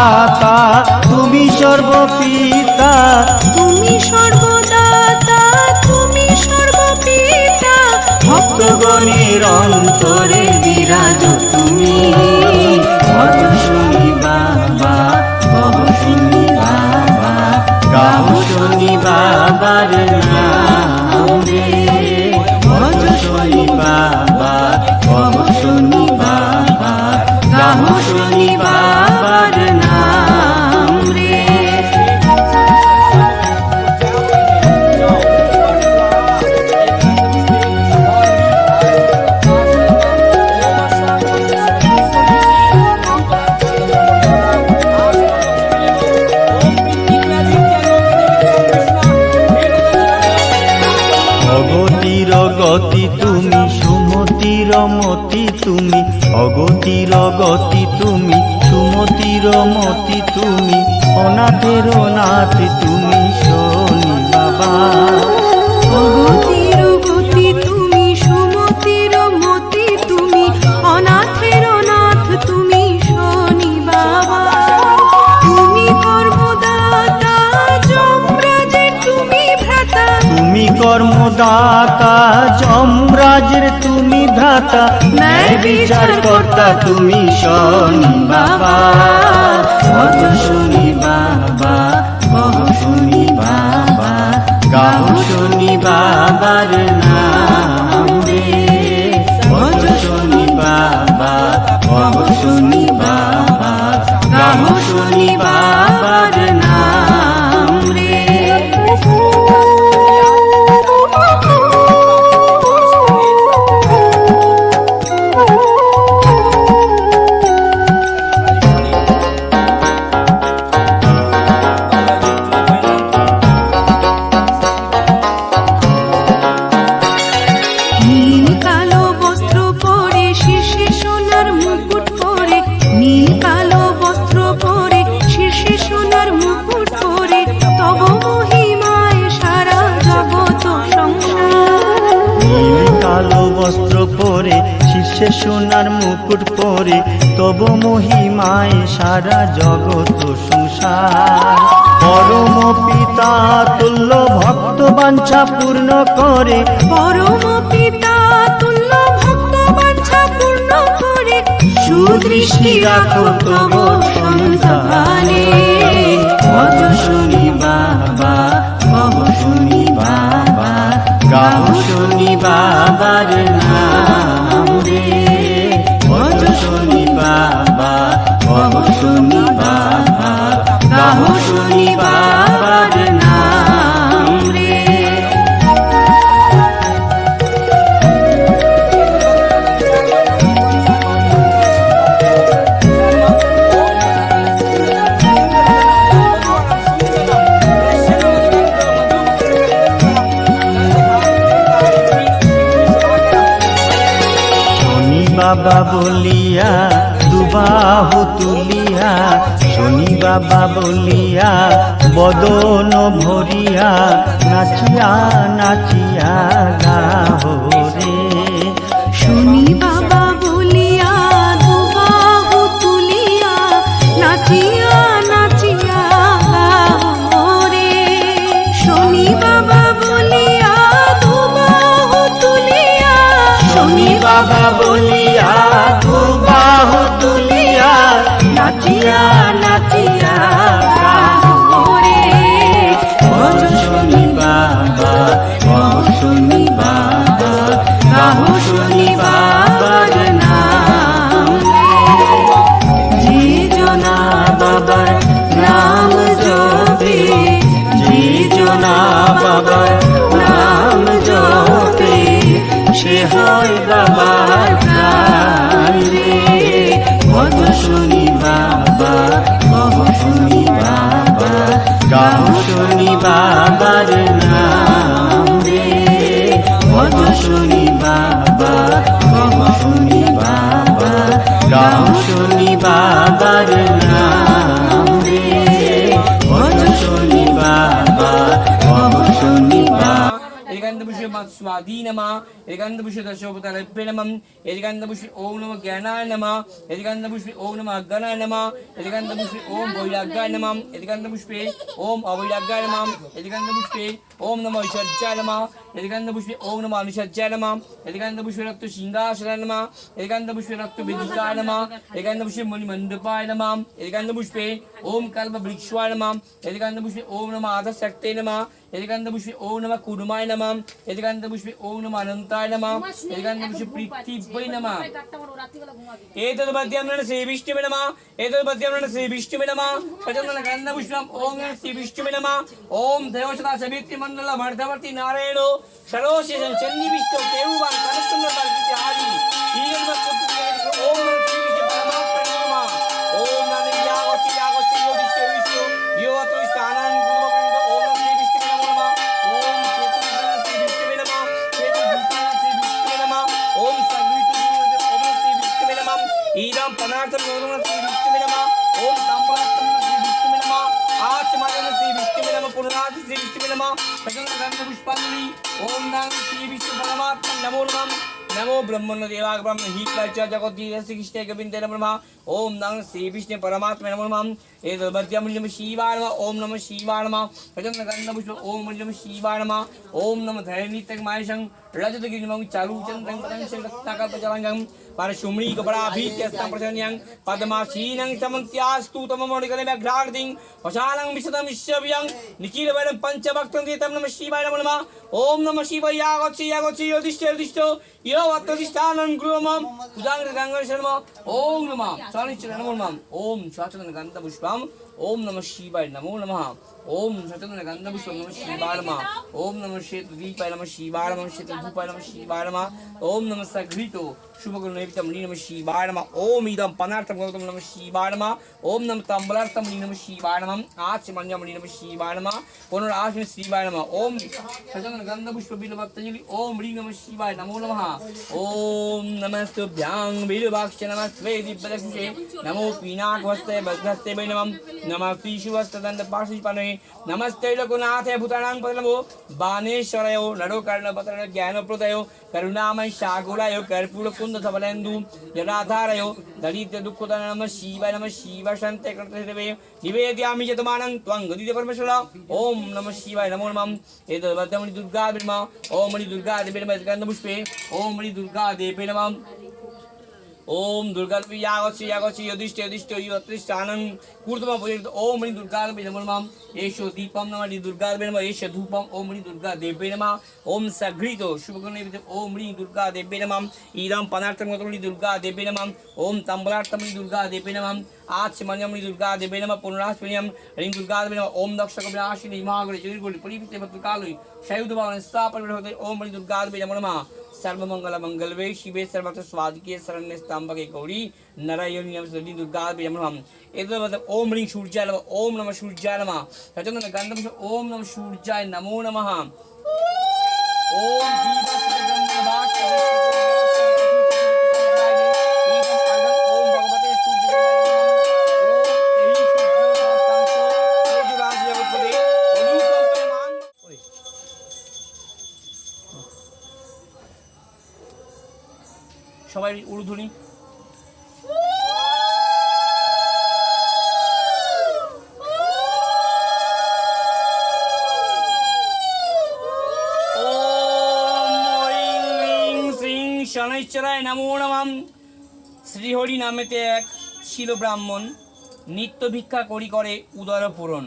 সর্বদাতা তুমি সর্বপিতা। তুমি সর্বদাতা তুমি সর্বপিতা। ভক্তগণের অন্তরে বিরাজ তুমি। শনি বাবা শনি বাবা শনি বাবার নাম। কর্মদাতা যমরাজের তুমি ধাতা ন্যায় বিচার কর্তা, তুমি শনি বাবা। শুনি বাবা, কহ শুনি বাবা, গাও শুনি বাবার শীর্ষে সোনার মুকুট পরে, তব মহিমায় সারা জগৎ সংসার। পরম পিতা তুল্য ভক্ত বাঞ্ছা পূর্ণ করে। পরম পিতা তুল্য ভক্ত বাঞ্ছা পূর্ণ করে। সুদৃষ্টি রাখো তব সন্তানে। ভজ শুনি বাবা কহ শুনি বাবা গাহ শুনি বাবার নাম। বাবা কহ শুনি বাবা। বাবা বলিয়া বদন ভরিয়া নাচিয়া নাচিয়া গাহো শনি বাবা একান্তপুষ্পে স্বাধী নমা একান্তপুষ্পে দশোপতারভ্যে নমঃ একান্তপুষ্পে ওম নম জ্ঞানায় নমঃ একান্তপুষ্পে ওম নম অজ্ঞানায় নমঃ একান্তপুষ্পে ওম বৈরাগ্যায় নমঃ একান্তপুষ্পে ওম অবৈরাগ্যায় নমঃ একান্তপুষ্পে ওম নম ঐশ্বর্যায় নমঃ একান্তপুষ্পে ওম নম অনুষজ্যায় নমঃ একান্তপুষ্পে রক্ত সিংহাসনায় নমঃ একান্তপুষ্পে রক্ত বেদিকায় নমঃ একান্তপুষ্পে মণিমণ্ডপায় নমঃ একান্তপুষ্পে ওম কল্পবৃক্ষায় নমঃ একান্তপুষ্পে ওম নম আধশক্তে নমঃ একান্তপুষ্পে ওম নম কুর্মায় নমঃ একান্তপুষ্পে ওম নম অনন্তায় নমঃ একান্তপুষ্পে পৃথিবী নমঃ एतद्पद्यं श्री विष्णुवे नमः एतद्पद्यं श्री विष्णुवे नमः सचन्दन गन्धपुष्पम् ॐ श्री विष्णुवे नमः ॐ देवसदा समिति मण्डल मर्धवर्ति नारायणो సర్వశేషం చెందివిస్తూ దేవుడు కనుక్కున్న పరిస్థితి ఆది ఈ జన్మ ఓం ఓం నన్ను యాగొచ్చి యాగొచ్చి యోగిస్తూ విస్తూ యువత ఇస్తూ ఆనంద ఓం శ్రీ విష్ణు వినమా ఓం చేతు శ్రీ విష్ణు వినమా చేతు శ్రీ విష్ణు వినమా ఓం సగ్వితు ఓం శ్రీ విష్ణు వినమా ఈరాం పనార్థం శ్రీ విష్ణు వినమా ఓం సంప్రాప్తం శ్రీ విష్ణు వినమా ఆచమరణ పునరాజ శ్రీ విష్ణు పుష్పాంజలి ओम नम श्री विष्णु परमात्मा नमो नम। नमो ब्रह्मण देवाग्रम ही कलचा जगति श्री कृष्ण गोविंद नमः ओम नम श्री विष्णु परमात्मा नमो नम। ए दलभद्रम नम शिवाय नमः। ओम नम शिवाय नमः। गजन गंध पुष्प ओम नम शिवाय नमः। ओम नम धैर्य नित्यक मायशं रजत गिरिमं चालू चंद्रं पतंग रत्नाकर पचवंगं कपडाभीत्यस्तं प्रसन्यं पद्मासीनं समन्त्यास्तु तममणिकले व्याघ्राकृतिं वशालं विशदं विश्वव्यं निखिलवैनं पञ्चभक्तं तं नमः शिवाय नमो नमः ॐ नमः शिवाय यागच्छ यागच्छ योदिष्ट योदिष्ट यो अत्यधिष्ठानं गृहमं पूजाङ्गङ्गशर्म ॐ नमः स्वानिश्चर नमो नमः ॐ स्वाचन गन्धपुष्पम् ॐ नमः शिवाय नमो नमः ॐ सचन्द्र गन्धपुष्पं नमः शिवाय नमः ॐ नमः श्वेतदीपाय नमः शिवाय नमः श्वेतधूपाय नमः शिवाय नमः ॐ नमः सघृतो शुभगुणनैवितं नमः शिवाय नमः ॐ इदं पनार्थं गौतम नमः शिवाय नमः ॐ नमः तम्बलार्थं नमः शिवाय नमः आचमन्यं नमः शिवाय नमः पुनराश्रम शिवाय नमः ॐ सचन्द्र गन्धपुष्प बिलभक्तञ्जलि ॐ ह्रीं नमः शिवाय नमो नमः ॐ नमस्तुभ्यां बिलुभाक्ष नमस्ते दिव्यदक्षे नमो पीनाकहस्ते बद्धस्ते वै नमः नमः નમસ્તે લોકોનાથે ભૂતાણાંગ પતલમો બાનેશ્વરયો નડોકર્ણ પતન જ્ઞાનપ્રદયો કરુણામય શાકુલાયો કર્પૂર કુંદ ધવલેન્દુ જટાધારયો દલિત દુઃખોદ નમ શિવાય નમ શિવ શાંતે કૃતવે નિવેદયામિ ચતમાનં ત્વં ગદિતે પરમેશ્વર ઓમ નમ શિવાય નમો નમઃ એ દર્વદમણી દુર્ગા બિરમા ઓમ મણી દુર્ગા દેવી નમઃ સ્કંદ પુષ્પે ओम दुर्गा देवी यागछि यागछि यदिष्ट यदिष्ट यत्रिष्ठानं कूर्दम पयर्त ओम मणि दुर्गा देवी नमो नमः एषो दीपं नमः मणि दुर्गा देवी नमः एष धूपं ओम मणि दुर्गा देवी नमः ओम सघृतो शुभगुणे ओम मणि दुर्गा देवी नमः इदं पदार्थं गतं मणि दुर्गा देवी नमः ओम तम्बलार्थं मणि दुर्गा देवी नमः आचमन्यं मणि दुर्गा देवी नमः पुनरास्मन्यं ह्रीं दुर्गा देवी नमः ओम दक्षकविनाशिनी महागणे चतुर्गुणि परिपिते भद्रकालि शैवदभावने स्थापने ओम मणि दुर्गा देवी नमो नमः सर्वमंगल मंगलवे शिवे सर्वत्र स्वादकीय शरण्य स्तंभके गौरी नरयोनि दुर्गा एतद् ओम ह्रीं सूर्याय नम, ओम नमः सूर्याय नमः। सचन्दन गन्धं ओम नम सूर्याय नमो नमः। ओम সবাই উড়ুধুনি শ্রীং নমো নমঃ। শ্রীহরি নামেতে এক ছিল ব্রাহ্মণ নিত্য ভিক্ষা করি করে উদর পূরণ।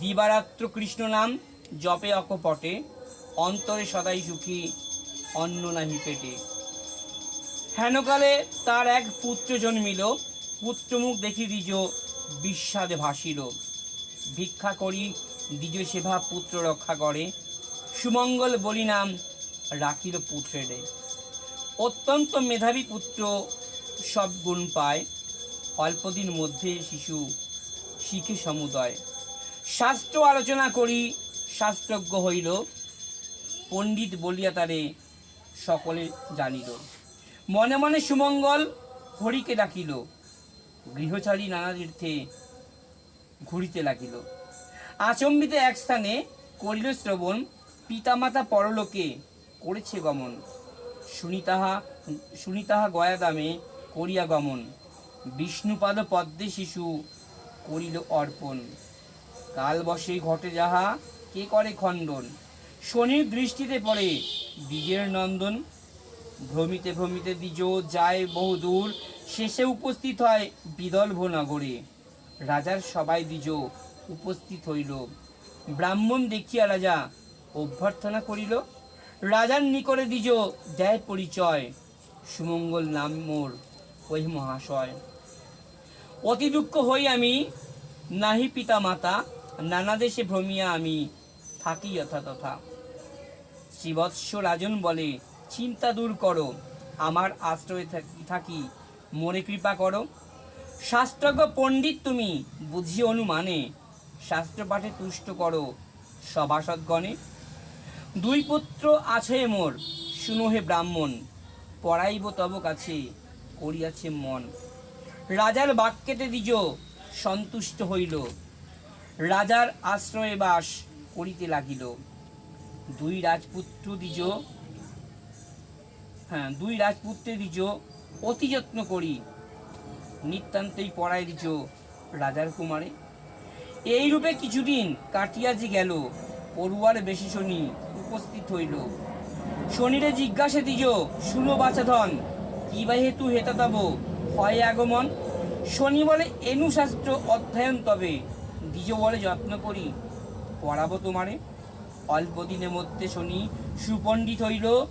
দিবারাত্র কৃষ্ণ নাম জপে অকপটে, অন্তরে সদাই সুখী, অন্ন নাহি পেটে। হেনকালে তার এক পুত্র জন্মিল। পুত্রমুখ দেখি দ্বিজ বিস্বাদে ভাসিল। ভিক্ষা করি দ্বিজ সেবা পুত্র রক্ষা করে। সুমঙ্গল বলি নাম রাখিল পুত্রেরে। অত্যন্ত মেধাবী পুত্র সব গুণ পায়। অল্পদিন মধ্যে শিশু শিখে সমুদয়। শাস্ত্র আলোচনা করি, শাস্ত্রজ্ঞ হইল। পণ্ডিত বলিয়া তারে সকলে জানিল। মনে মনে সুমঙ্গল হরিকে ডাকিল। গৃহচারী নানা তীর্থে ঘুরিতে লাগিল। আচম্বিতে এক স্থানে করিল শ্রবণ, পিতামাতা পরলোকে করেছে গমন। শুনি তাহা শুনি তাহা গয়া দামে করিয়া গমন। বিষ্ণুপাদ পদ্মে শিশু করিল অর্পণ। কাল বসে ঘটে যাহা, কে করে খণ্ডন? শনির দৃষ্টিতে পড়ে দ্বিজের নন্দন ভ্রমিতে ভ্রমিতে দ্বিজ যায় বহুদূর শেষে উপস্থিত হয় বিদর্ভ নগরে রাজার সবাই দ্বিজ উপস্থিত হইল। ব্রাহ্মণ দেখিয়া রাজা অভ্যর্থনা করিল, রাজার নিকটে দ্বিজ দেয় পরিচয়। সুমঙ্গল নাম মোর, ওই মহাশয়। অতি দুঃখ হই আমি, নাহি পিতা মাতা, নানা দেশে ভ্রমিয়া আমি, থাকি যথা তথা শ্রীবৎস রাজন বলে চিন্তা দূর করো, আমার আশ্রয়ে থাকি, মনে কৃপা করো। শাস্ত্রজ্ঞ পণ্ডিত তুমি, বুঝি অনুমানে শাস্ত্র পাঠে তুষ্ট করো, সভাসদগণে। দুই পুত্র আছে মোর, শুনো হে ব্রাহ্মণ, পড়াইব তব কাছে, করিয়াছে মন। রাজার বাক্যেতে দ্বিজ, সন্তুষ্ট হইল। রাজার আশ্রয়ে বাস করিতে লাগিল। দুই রাজপুত্র দ্বিজ হ্যাঁ দুই রাজপুত্রে দ্বিজ অতি যত্ন করি। নিতান্তই পড়ায় দিছ রাজার কুমারে। এই রূপে কিছুদিন কাটিয়া গেল, পড়ুয়ার বেশি শনি উপস্থিত হইল। শনিরে জিজ্ঞাসা দিজ, শুনো বাছাধন কি বা হেতু হেতা হেতাতব? হয় আগমন? শনি বলে, এনু শাস্ত্র অধ্যয়ন তবে দ্বিজ বলে যত্ন করি পড়াবো তোমারে। অল্প দিনের মধ্যে শনি সুপণ্ডিত হইল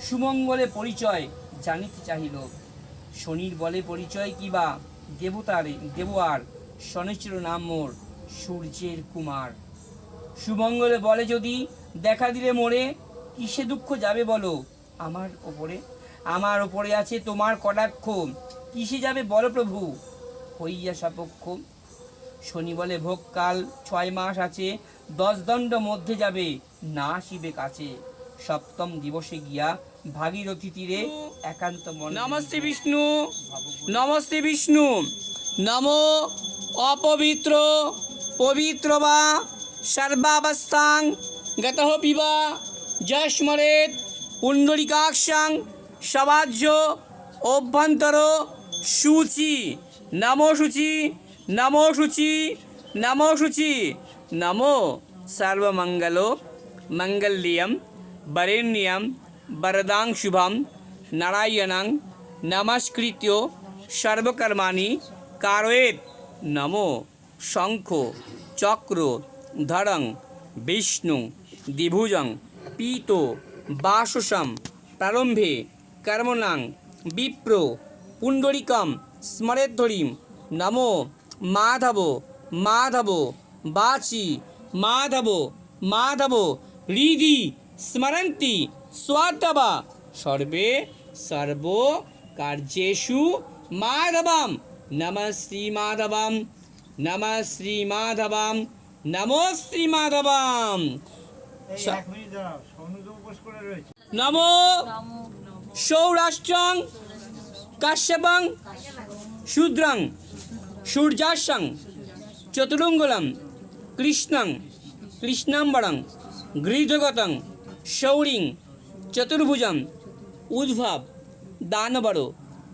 সুমঙ্গলে পরিচয় জানিতে চাহিল। শনির বলে পরিচয় কিবা দেবতারে দেব আর শনিশ্চর নাম মোর, সূর্যের কুমার। সুমঙ্গলে বলে যদি দেখা দিলে মোরে, কিসে দুঃখ যাবে বলো? আমার ওপরে আমার ওপরে আছে তোমার কটাক্ষ। কিসে যাবে বলো প্রভু? হইয়া সপক্ষ। শনি বলে ভোগকাল ছয় মাস আছে, দশ দণ্ড মধ্যে যাবে, না আসিবে কাছে। সপ্তম দিবসে গিয়া ভাগীরথী তীরে একান্ত মন নমস্তে বিষ্ণু। নমস্তে বিষ্ণু। নম অপবিত্র পবিত্র বা সর্বাবস্থাং গত পিবা যস্মরেত পুণ্ডরিকাক্ষাং সবাজ্য অভ্যন্তর সূচি। নমো সূচি নমো সূচি নমো সূচি। নমো সর্বমঙ্গল মঙ্গল্যম বরেণ্যম বরদাং শুভম নারায়ণং নমস্কৃত্য সর্বকর্মাণি কারয়েত নমো শঙ্খ চক্র ধরং বিষ্ণু দ্বিভুজং পীত বাসসম প্রারম্ভে কর্মণাং বিপ্র পুণ্ডরিকম স্মরেদ্ধরিম নমো মাধব মাধব বাচি মাধব মাধব হৃদি স্মরন্তি স্বাতবা সর্বে সর্ব কার্যেষু মাধবম। নম শ্রীমাধবম। নম শ্রীমাধবম। নমো শ্রীমাধবম। নমো সৌরাষ্ট্রং কাশ্যপং শূদ্রং সূর্যাসং চতুরঙ্গলম কৃষ্ণং কৃষ্ণাম্বরং গৃহজগতং শৌরিং চতুর্ভুজং উদ্ভব, দানবর,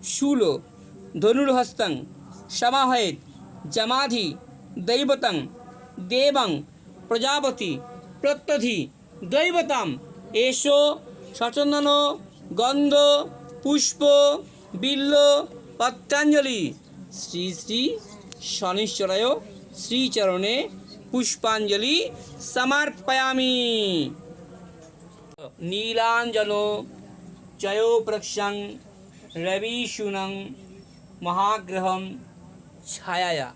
শূল, ধনুর্হস্তং, সমাহয়েত, জমাধি, দৈবতং, দেবং, প্রজাপতি, প্রত্যধি, দৈবতাম, এসো, সচন্দন, গন্ধ, পুষ্প, বিল্ল পত্রাঞ্জলি শ্রী শ্রী শনিশ্চরায় শ্রীচরণে পুষ্পাঞ্জলি সমর্পয়ামি। নীলাঞ্জন চয়োপ্রক্ষং রবিশুনং মহাগ্রহম ছায়া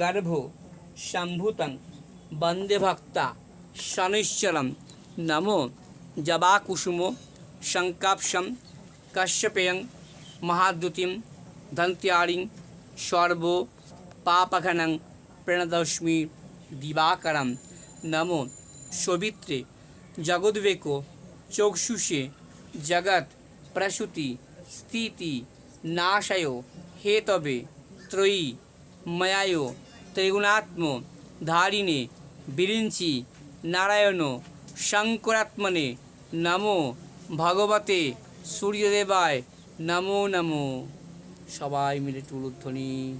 গর্ভ সম্ভূতং বন্দে ভক্তা শনিশ্চরম নমো জবাকুসুম শঙ্কাপসম কশ্যপেয়ং মহাদ্যুতিম দন্ত্যারিং সর্ব পাপঘনং প্রণদস্মি দিবাকরম নমো সবিত্রে জগদ্বেক চক্ষুষে জগৎ প্রসূতি, স্থিতি, নাশয় হেতবে ত্রয়ী, ময়ায়, ত্রিগুণাত্ম, ধারিণে, বিরিঞ্চি, নারায়ণ, শঙ্করাত্মনে, নমো, ভগবতে, সূর্যদেবায়, নমো নমো। সবাই মিলে টুলুধ্বনি।